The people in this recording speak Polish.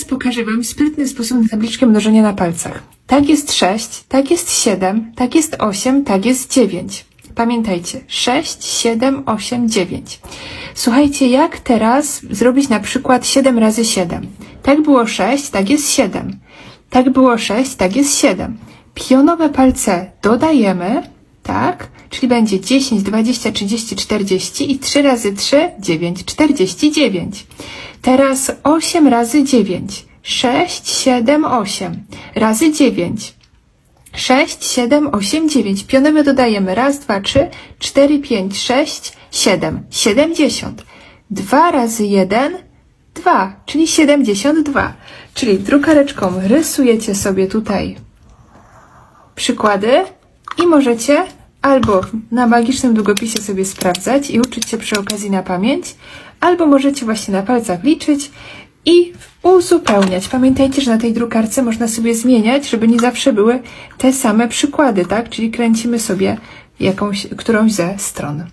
teraz pokażę Wam sprytny sposób na tabliczkę mnożenia na palcach. Tak jest 6, tak jest 7, tak jest 8, tak jest 9. Pamiętajcie, 6, 7, 8, 9. Słuchajcie, jak teraz zrobić na przykład 7 razy 7? Tak było 6, tak jest 7. Tak było 6, tak jest 7. Pionowe palce dodajemy, tak? Czyli będzie 10, 20, 30, 40 i 3 razy 3, 9, 49. Teraz 8 razy 9. 6, 7, 8 razy 9. 6, 7, 8, 9. Pionowe dodajemy. Raz, dwa, trzy, cztery, pięć, sześć, siedem. 70. 2 razy 1, 2, czyli 72. Czyli drukareczką rysujecie sobie tutaj przykłady i możecie albo na magicznym długopisie sobie sprawdzać i uczyć się przy okazji na pamięć, albo możecie właśnie na palcach liczyć i uzupełniać. Pamiętajcie, że na tej drukarce można sobie zmieniać, żeby nie zawsze były te same przykłady, tak? Czyli kręcimy sobie jakąś, którąś ze stron.